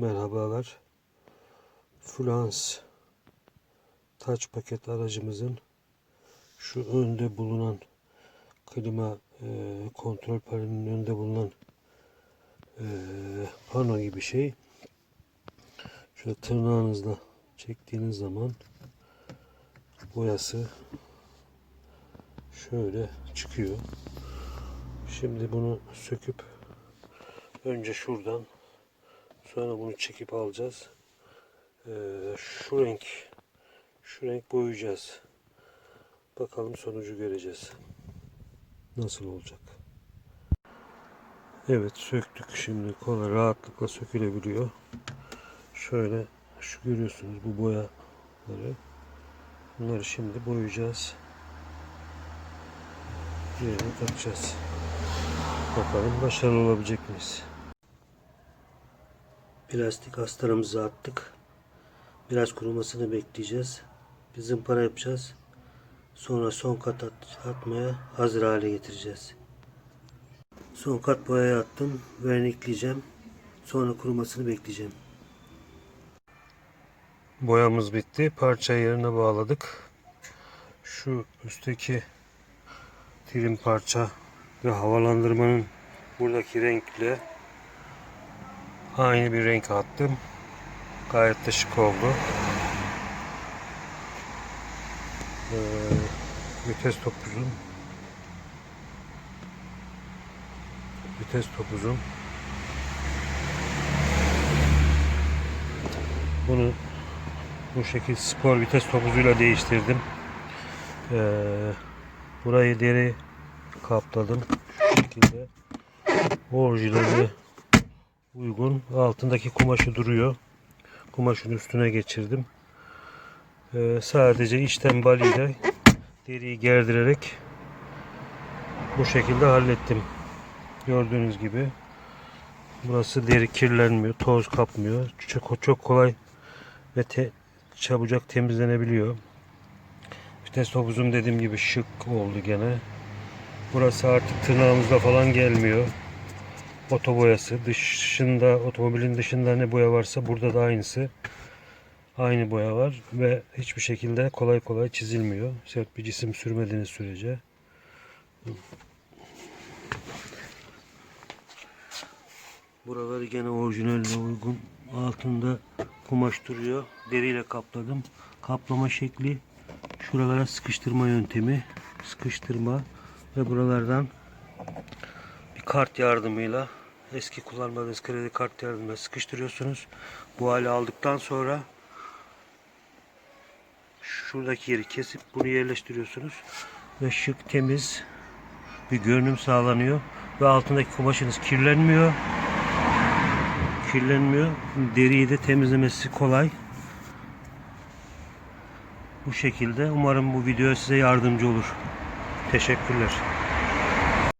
Merhabalar. Flans taç paket aracımızın şu önde bulunan klima e, kontrol panelinin önünde bulunan e, pano gibi şey. Şöyle tırnağınızla çektiğiniz zaman boyası şöyle çıkıyor. Şimdi bunu söküp önce şuradan sonra bunu çekip alacağız. Ee, şu renk şu renk boyayacağız. Bakalım sonucu göreceğiz. Nasıl olacak? Evet söktük şimdi kolay rahatlıkla sökülebiliyor. Şöyle şu görüyorsunuz bu boyaları. Bunları şimdi boyayacağız. Yerine takacağız. Bakalım başarılı olabilecek miyiz? Plastik astarımızı attık. Biraz kurumasını bekleyeceğiz. Bir zımpara yapacağız. Sonra son kat at- atmaya hazır hale getireceğiz. Son kat boyaya attım. Vernikleyeceğim. Sonra kurumasını bekleyeceğim. Boyamız bitti. Parça yerine bağladık. Şu üstteki trim parça ve havalandırmanın buradaki renkle aynı bir renk attım. Gayet de şık oldu. Ee, vites topuzum vites topuzum bunu bu şekil spor vites topuzuyla değiştirdim. Ee, burayı deri kapladım şu şekilde orijinali uygun. Altındaki kumaşı duruyor. Kumaşın üstüne geçirdim. Ee, sadece içten baliyle deriyi gerdirerek bu şekilde hallettim. Gördüğünüz gibi burası deri kirlenmiyor toz kapmıyor. Çok, çok kolay ve te, çabucak temizlenebiliyor. Vites topuzum dediğim gibi şık oldu gene. Burası artık tırnağımızda falan gelmiyor. Oto boyası. Dışında, otomobilin dışında ne boya varsa burada da aynısı. Aynı boya var ve hiçbir şekilde kolay kolay çizilmiyor. Sert bir cisim sürmediğiniz sürece. Buraları gene orijinaline uygun. Altında kumaş duruyor. Deriyle kapladım. Kaplama şekli şuralara sıkıştırma yöntemi. Sıkıştırma ve buralardan bir kart yardımıyla eski kullanmadığınız kredi kart yardımıyla sıkıştırıyorsunuz. Bu hale aldıktan sonra şuradaki yeri kesip bunu yerleştiriyorsunuz. Ve şık temiz bir görünüm sağlanıyor. Ve altındaki kumaşınız kirlenmiyor. Kirlenmiyor. Deriyi de temizlemesi kolay. Bu şekilde umarım bu video size yardımcı olur. Teşekkürler